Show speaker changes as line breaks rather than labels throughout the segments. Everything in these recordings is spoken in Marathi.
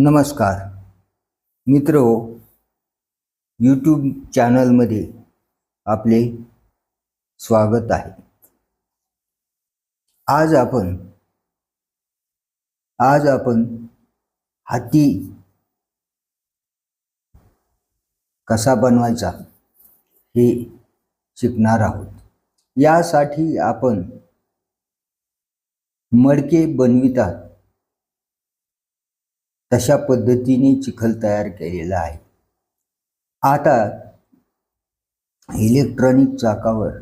नमस्कार. मित्र यूट्यूब चॅनलमध्ये आपले स्वागत आहे. आज आपण आज आपण हाती कसा बनवायचा हे शिकणार आहोत. यासाठी आपण मडके बनवितात. तशा पद्धतीने चिखल तयार केलेला आहे. आता इलेक्ट्रॉनिक चाकावर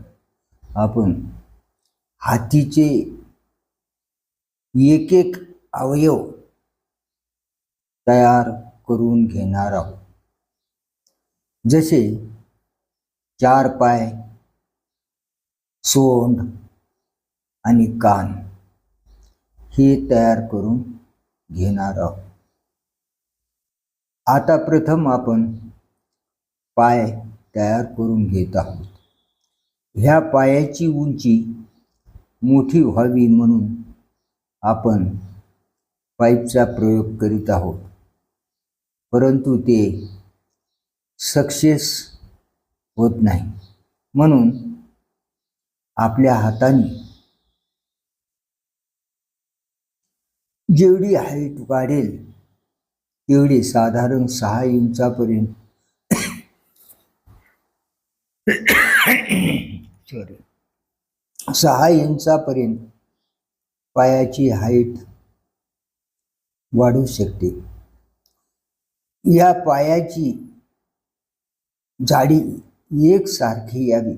आपण हातीचे एक एक अवयव तयार करून घेणार आहोत. जसे चार पाय सोंड आणि कान हे तयार करून घेणार आहोत. आता प्रथम आपण पाय तयार करून घेत आहोत. ह्या पायाची उंची मोठी व्हावी म्हणून आपण पाईपचा प्रयोग करीत आहोत. परंतु ते सक्सेस होत नाही. म्हणून आपल्या हाताने जेवढी हाईट वाढेल एवढी साधारण सहा इंचापर्यंत. सॉरी सहा इंचापर्यंत पायाची हाईट वाढू शकते. या पायाची जाडी एकसारखी यावी.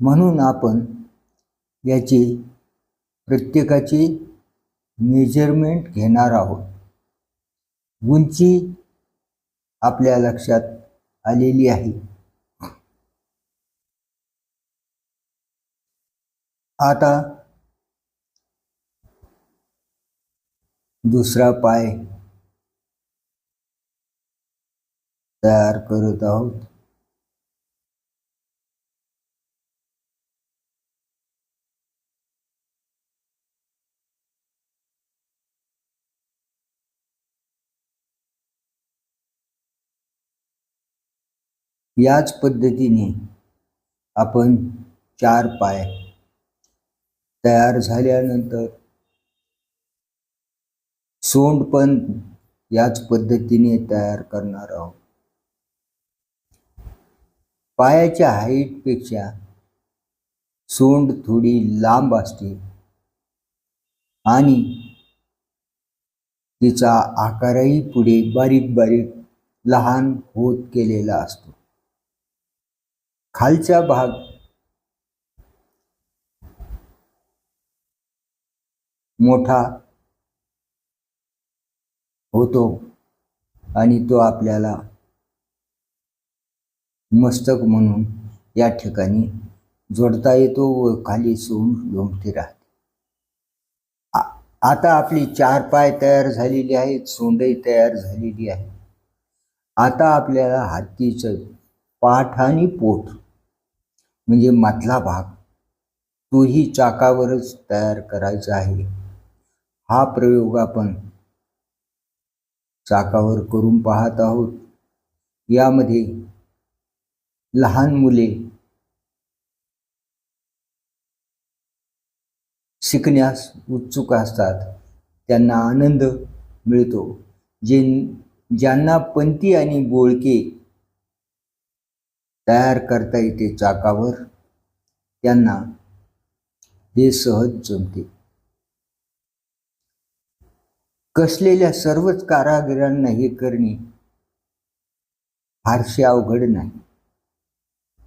म्हणून आपण याची प्रत्येकाची मेजरमेंट घेणार आहोत. उंची आपल्या लक्षात आलेली आहे. आता दुसरा पाय तयार करत आहोत. याच पद्धतीने आपण चार पाय तयार झाल्यानंतर सोंड पण याच पद्धतीने तयार करणार आहोत. पायाच्या हाईटपेक्षा सोंड थोडी लांब असते आणि तिचा आकारही पुढे बारीक बारीक लहान होत केलेला असतो. खालचा भाग मोठा होतो आणि तो आपल्याला मस्तक म्हणून या ठिकाणी जोडता येतो व खाली सोंड लोंबती राहते. आ- आता आपली चार पाय तयार झालेली आहेत सोंडही तयार झालेली आहे आता आपल्याला हातीचं पाठ आणि पोट म्हणजे मधला भाग तोही चाकावरच तयार करायचा आहे. हा प्रयोग आपण चाकावर करून पाहत आहोत. यामध्ये लहान मुले शिकण्यास उत्सुक असतात. त्यांना आनंद मिळतो. जे ज्यांना पंती आणि बोळके तयार करता येते चाकावर. त्यांना हे सहज जमते. कसलेल्या सर्वच कारागिरांना हे करणे फारसे अवघड नाही.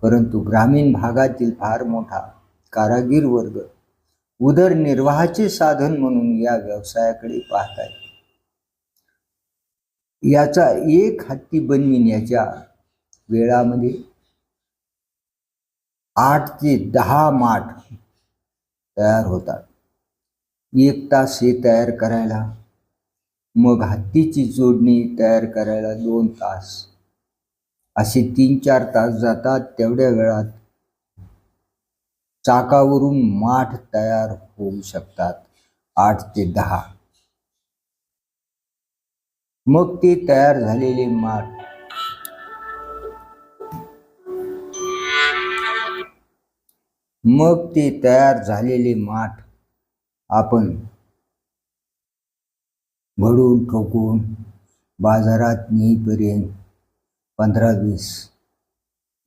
परंतु ग्रामीण भागातील फार मोठा कारागीर वर्ग उदरनिर्वाहाचे साधन म्हणून या व्यवसायाकडे पाहत आहे. याचा एक हत्ती बनविण्याच्या वेळामध्ये आठ ते दहा माठ तयार होतात. एक तास हे तयार करायला मग हत्तीची जोडणी तयार करायला दोन तास. असे तीन चार तास जातात तेवढ्या वेळात चाकावरून माठ तयार होऊ शकतात आठ ते दहा. मग ते तयार झालेले माठ मग ते तयार झालेले माठ आपण घडून ठोकून बाजारात नेईपर्यंत पंधरा वीस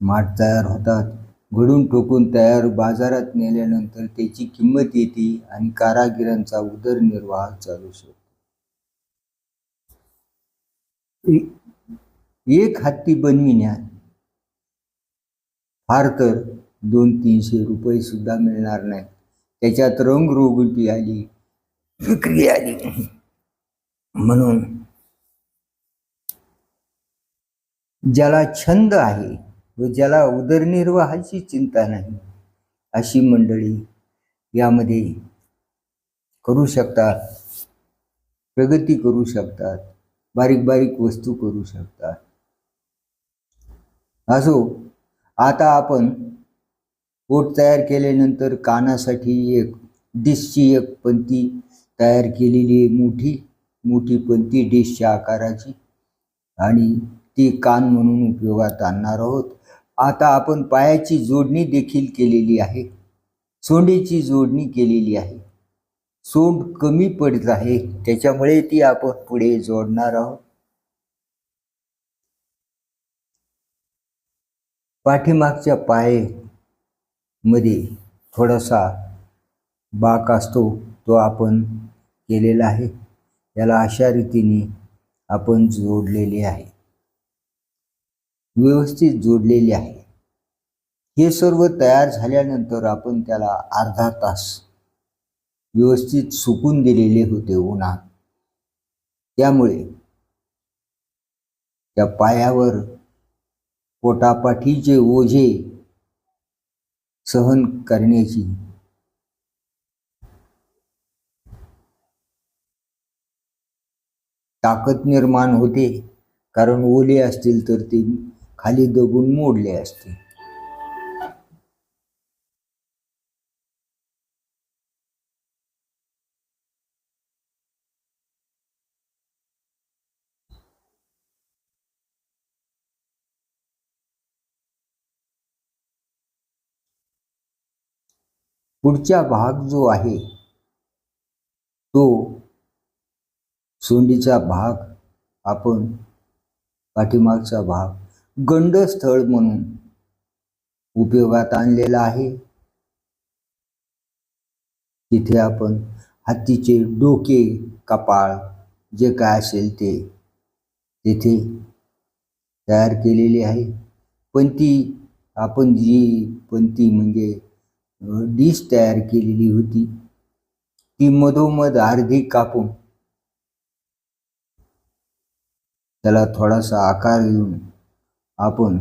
माठ तयार होतात. घडून ठोकून तयार बाजारात नेल्यानंतर त्याची किंमत येते आणि कारागिरांचा उदरनिर्वाह चालू शकतो. एक हत्ती बनविण्यात फार तर दोन तीनशे रुपये सुद्धा मिळणार नाही. त्याच्यात रंगरोगटी आली विक्री आली. म्हणून ज्याला छंद आहे व ज्याला उदरनिर्वाहाची चिंता नाही अशी मंडळी यामध्ये करू शकतात प्रगती करू शकतात बारीक बारीक वस्तू करू शकतात. असो आता आपण पोट तयार केल्यानंतर कानासाठी एक डिशची एक पंती तयार केलेली आहे मोठी मोठी पंती डिशच्या आकाराची. आणि ती कान म्हणून उपयोगात आणणार आहोत. आता आपण पायाची जोडणी देखील केलेली आहे. सोंडीची जोडणी केलेली आहे. सोंड कमी पडत आहे त्याच्यामुळे ती आपण पुढे जोडणार आहोत. पाठीमागच्या पाय मध्ये थोडासा बाक असतो तो आपण केलेला आहे. त्याला अशा रीतीने आपण जोडलेले आहे. व्यवस्थित जोडलेले आहे. हे सर्व तयार झाल्यानंतर आपण त्याला अर्धा तास व्यवस्थित सुकून दिलेले होते उन्हात. त्यामुळे त्या पायावर पोटापाठीचे ओझे सहन करण्याची. ताकद निर्माण होते. कारण ओले असतील तर ते खाली दबून मोडले असते. पुढचा भाग जो आहे तो सोंडीचा भाग आपण पाठीमागचा भाग गंडस्थळ म्हणून उपयोगात आणलेला आहे. तिथे आपण हत्तीचे डोके कपाळ जे काय असेल ते तिथे तयार केलेली आहे. पण ती आपण जी पण ती म्हणजे डिश तयार केलेली होती. ती मधोमध अर्धी कापून त्याला थोडासा आकार देऊन आपण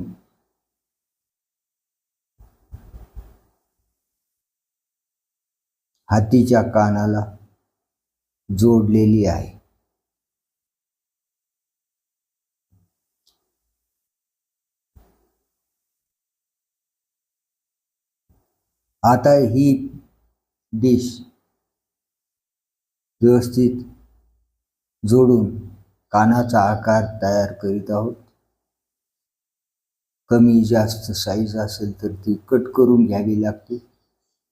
हातीच्या कानाला जोडलेली आहे. आता ही डिश व्यवस्थित जोडून कानाचा आकार तयार करीत आहोत. कमी जास्त साईज असेल तर ती कट करून घ्यावी लागते.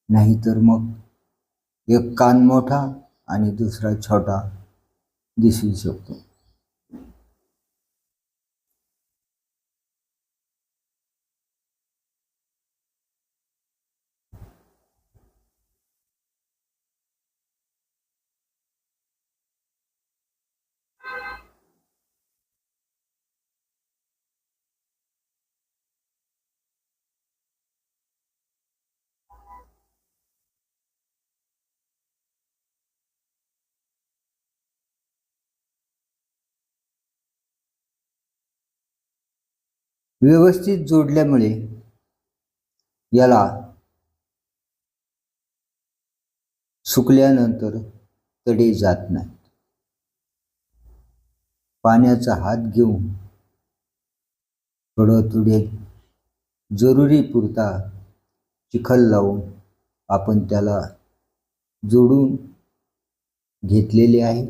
नाहीतर मग एक कान मोठा आणि दुसरा छोटा दिसू शकतो. व्यवस्थित जोडल्यामुळे याला सुकल्यानंतर तडे जात नाहीत. पाण्याचा हात घेऊन थोडं थोडे जरुरी पुरता चिखल लावून आपण त्याला जोडून घेतलेले आहे.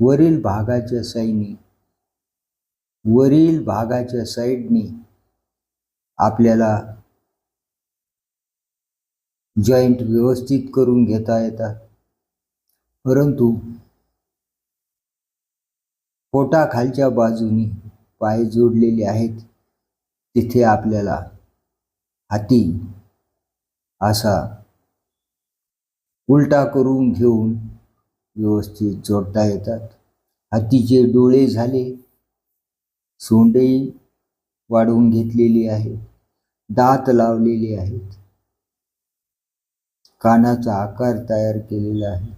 वरील भागाच्या साईडनी वरील भागाच्या साईडनी आपल्याला जॉईंट व्यवस्थित करून घेता येतात. परंतु पोटाखालच्या बाजूनी पाय जोडलेले आहेत तिथे आपल्याला हाती असा उलटा करून घेऊन व्यवस्थित जोडता येतात. हातीचे डोळे झाले. सोंडेही वाढवून घेतलेली आहे दात लावलेले आहेत. कानाचा आकार तयार केलेला आहे.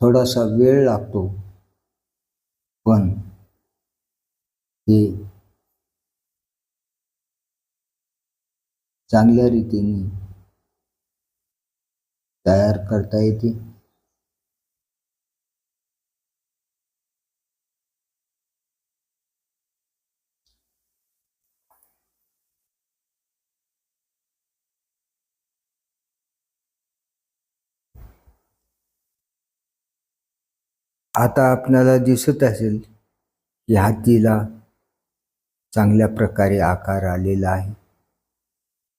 थोडासा वेळ लागतो. पण हे चांगल्या रीतीने तयार करता येते. आता आपल्याला दिसत असेल की हातीला चांगल्या प्रकारे आकार आलेला आहे.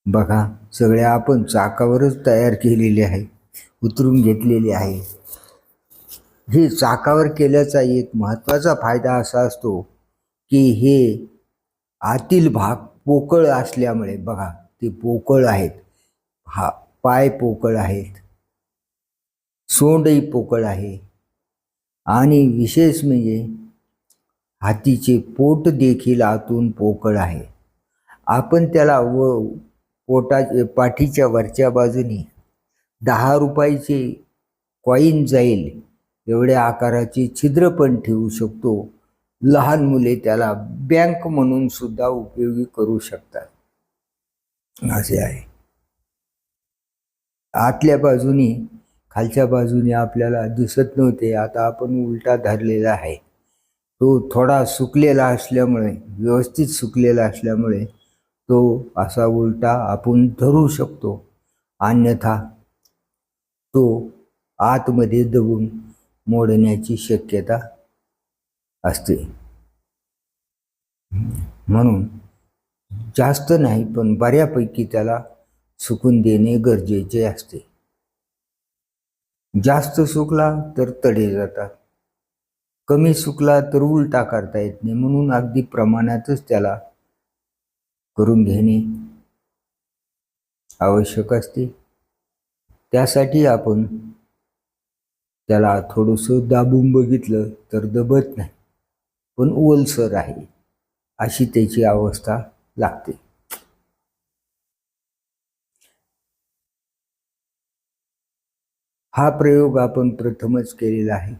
बघा सगळे आपण चाकावरच तयार केलेले आहे उतरून घेतलेले आहे. हे चाकावर केल्याचा एक महत्त्वाचा फायदा असा असतो की हे आतील भाग पोकळ असल्यामुळे बघा ते पोकळ आहेत. हा पाय पोकळ आहेत. सोंडही पोकळ आहे. आणि विशेष म्हणजे हातीचे पोट देखील आतून पोकळ आहे. आपण त्याला व पोटा पाठीच्या वरच्या बाजूनी दहा रुपयाचे कॉईन जाईल एवढ्या आकाराचे छिद्र पण ठेवू शकतो. लहान मुले त्याला बँक म्हणून सुद्धा उपयोगी करू शकतात. असे आहे. आतल्या बाजूनी खालच्या बाजूने आपल्याला दिसत नव्हते. आता आपण उलटा धरलेला आहे. तो थोडा सुकलेला असल्यामुळे व्यवस्थित सुकलेला असल्यामुळे तो असा उलटा आपण धरू शकतो. अन्यथा तो आतमध्ये दबून मोडण्याची शक्यता असते. म्हणून जास्त नाही पण बऱ्यापैकी त्याला सुकून देणे गरजेचे असते. जास्त सुकला तर तडे जातात. कमी सुकला तर उलटा करता येत नाही म्हणून अगदी प्रमाणातच त्याला करून घेणे आवश्यक असते. त्यासाठी आपण त्याला थोडंसं दाबून बघितलं तर दबत नाही. पण ओलसर आहे अशी त्याची अवस्था लागते. हा प्रयोग आपण प्रथमच केलेला आहे.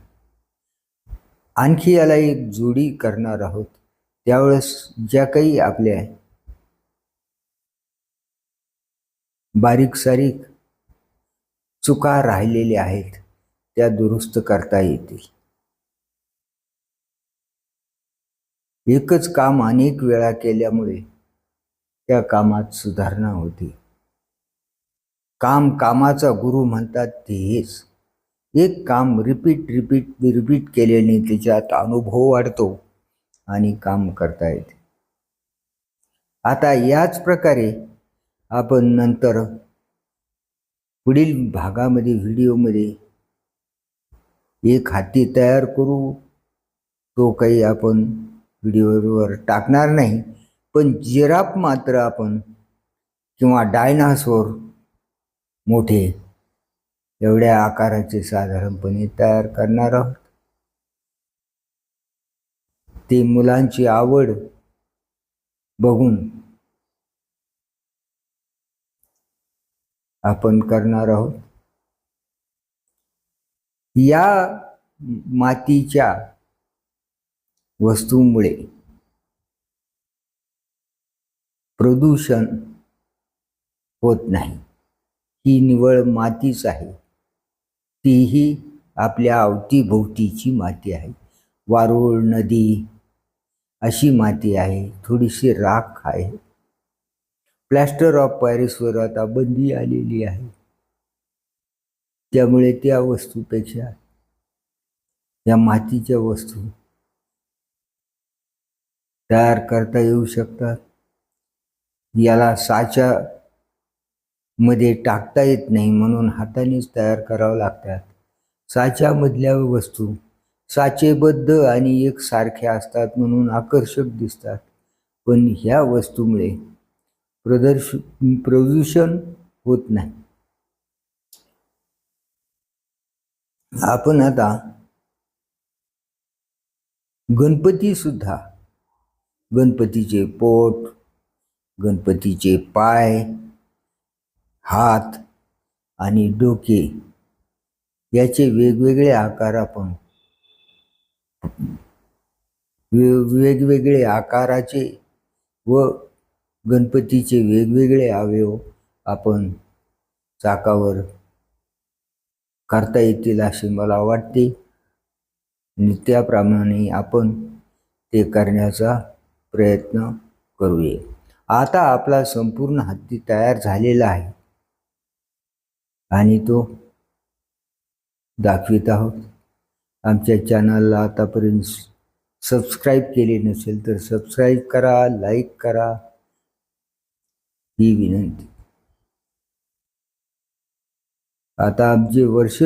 आणखी याला एक जोडी करणार आहोत. त्यावेळेस ज्या काही आपल्या बारीक सारीक चुका राहिलेल्या आहेत त्या दुरुस्त करता येतील. एकच काम अनेक वेळा केल्यामुळे त्या कामात सुधारणा होती. काम कामाचा गुरु म्हणतात ते हेच एक काम रिपीट रिपीट रिपीट केल्याने त्याच्यात अनुभव वाढतो आणि काम करता येते. आता याच प्रकारे आपण नंतर पुढील भागामध्ये व्हिडिओमध्ये एक हाती तयार करू. तो काही आपण व्हिडिओवर टाकणार नाही पण जिराफ मात्र आपण किंवा डायनासोर मोठे एवढ्या आकाराचे साधारणपणे तयार करणार आहोत. ते मुलांची आवड बघून आपण करणार आहोत. या मातीच्या वस्तूमुळे प्रदूषण होत नाही. ही निवळ मातीच आहे. तीही आपल्या अवतीभोवतीची माती आहे. वारुळ नदी अशी माती आहे. थोडीशी राख आहे. प्लॅस्टर ऑफ पॅरिसवर आता बंदी आलेली आहे. त्यामुळे त्या वस्तूपेक्षा या मातीच्या वस्तू तयार करता येऊ शकतात. याला साच्या मध्ये टाकता येत नाही म्हणून हातानेच तयार करावं लागतात. साच्यामधल्या वस्तू साचेबद्ध आणि एकसारख्या असतात म्हणून आकर्षक दिसतात. पण ह्या वस्तूमुळे प्रदर्श प्रदूषण होत नाही. आपण आता गणपतीसुद्धा गणपतीचे पोट गणपतीचे पाय हात आणि डोके याचे वेगवेगळे आकार आपण वे- वेगवेगळे आकाराचे व गणपतीचे वेगवेगळे अवयव आपण चाकावर करता येतील असे मला वाटते. नित्याप्रमाणे आपण ते करण्याचा प्रयत्न करूया. आता आपला संपूर्ण हत्ती तयार झालेला आहे. आणि तो दाखवित आहोत. आमच्या चॅनलला आतापर्यंत सबस्क्राईब केले नसेल तर सबस्क्राईब करा लाईक करा. ही विनंती. आता आमचे वर्ष